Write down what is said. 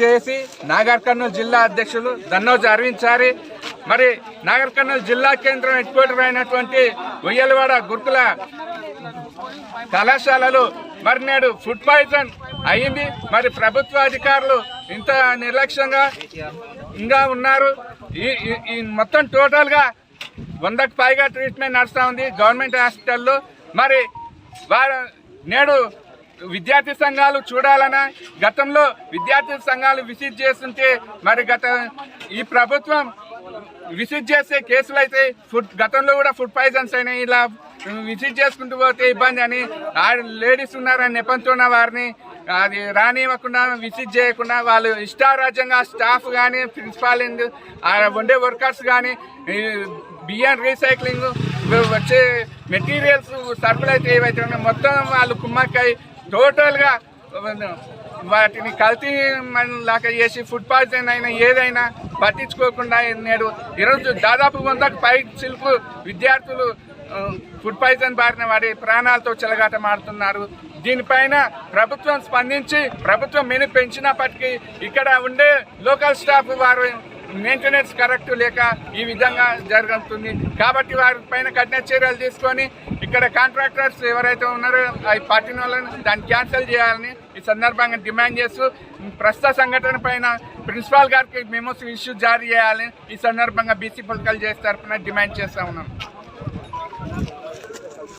చేసి నాగర్ కర్నూలు జిల్లా అధ్యక్షులు దన్నోజు అరవింద్ చారి మరి నాగర్ కర్నూలు జిల్లా కేంద్రం హెడ్ క్వార్టర్ అయినటువంటి ఉయ్యలవాడ గురుకుల కళాశాలలో మరి నేడు ఫుడ్ పాయిజన్ అయింది మరి ప్రభుత్వ అధికారులు ఇంత నిర్లక్ష్యంగా ఇంకా ఉన్నారు ఈ మొత్తం టోటల్గా వందకు పైగా ట్రీట్మెంట్ నడుస్తూ ఉంది. గవర్నమెంట్ హాస్పిటల్లో మరి వారు నేడు విద్యార్థి సంఘాలు చూడాలన్నా గతంలో విద్యార్థి సంఘాలు విసిట్ చేస్తుంటే మరి గత ఈ ప్రభుత్వం విసిట్ చేసే కేసులు అయితే ఫుడ్ గతంలో కూడా ఫుడ్ పాయిజన్స్ అయినాయి ఇలా విసిట్ చేసుకుంటూ పోతే ఇబ్బంది అని ఆ లేడీస్ ఉన్నారని నెపంతో ఉన్న వారిని అది రానివ్వకుండా విజిట్ చేయకుండా వాళ్ళు ఇష్టారాజ్యంగా స్టాఫ్ కానీ ప్రిన్సిపాల్ వండే వర్కర్స్ కానీ బియ్యం రీసైక్లింగ్ వచ్చే మెటీరియల్స్ సరుకులు అయితే ఏవైతే ఉన్నాయో మొత్తం వాళ్ళు కుమ్మక్కై టోటల్గా వాటిని కల్తీ మన లాగా చేసి ఫుడ్ పాయిజన్ అయినా ఏదైనా పట్టించుకోకుండా నేడు ఈరోజు దాదాపు వందకు పై చిలుపు విద్యార్థులు ఫుడ్ పాయిజన్ బారిన వాడి ప్రాణాలతో చెలగాట మారుతున్నారు దీనిపైన ప్రభుత్వం స్పందించి ప్రభుత్వం మెను పెంచినప్పటికీ ఇక్కడ ఉండే లోకల్ స్టాఫ్ వారు మెయింటెనెన్స్ కరెక్ట్ లేక ఈ విధంగా జరుగుతుంది. కాబట్టి వారి పైన కఠిన చర్యలు తీసుకొని ఇక్కడ కాంట్రాక్టర్స్ ఎవరైతే ఉన్నారో అవి పట్టిన వాళ్ళని దాన్ని క్యాన్సిల్ చేయాలని ఈ సందర్భంగా డిమాండ్ చేస్తూ ప్రస్తుత సంఘటన పైన ప్రిన్సిపాల్ గారికి మేము ఇష్యూ జారీ చేయాలని ఈ సందర్భంగా బీసీ పొలికల్ చేసి తరఫున డిమాండ్ చేస్తా ఉన్నాం. Thank you.